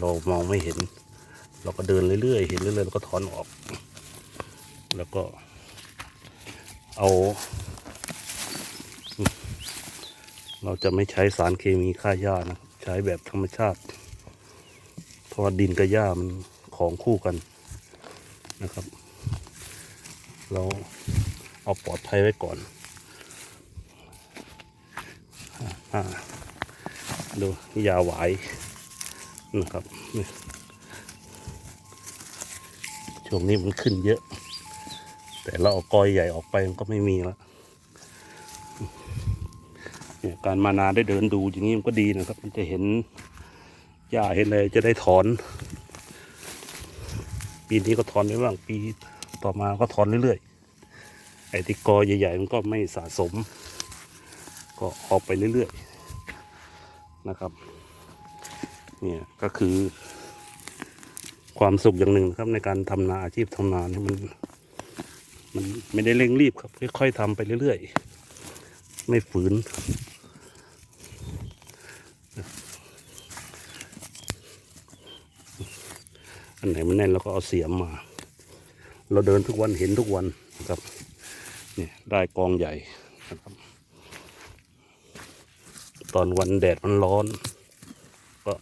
เรามองไม่เห็น เราก็เดินเรื่อยๆ เห็นเรื่อยๆแล้วก็ถอนออก แล้วก็ เอา เราจะไม่ใช้สารเคมีฆ่าหญ้านะใช้แบบธรรมชาติ เพราะว่าดินกับหญ้ามันของคู่กันนะครับ เราเอาปลอดภัยไว้ก่อนอดูยาหวาย นะครับช่วงนี้มันขึ้นเยอะ แต่เราเอากอยใหญ่ออกไปมันก็ไม่มีแล้วเนี่ยการมานาได้เดินดูอย่างนี้มันก็ดีนะครับ มันจะเห็นหญ้าเห็นอะไรจะได้ถอน ปีนี้ก็ถอนไปบ้างปีต่อมาก็ถอนเรื่อยๆไอ้ที่กอใหญ่ๆมันก็ไม่สะสม ก็ออกไปเรื่อยๆนะครับ เนี่ยก็คือความสุขอย่างหนึ่งครับในการทำนาอาชีพทำนาเนี่ยมัน มันไม่ได้เร่งรีบครับค่อยๆทำไปเรื่อยๆ ไม่ฝืน อันไหนมันแน่นเราก็เอาเสียมมา เราเดินทุกวันเห็นทุกวันนะครับเนี่ยได้กองใหญ่นะครับ ตอนวันแดดมันร้อน ก็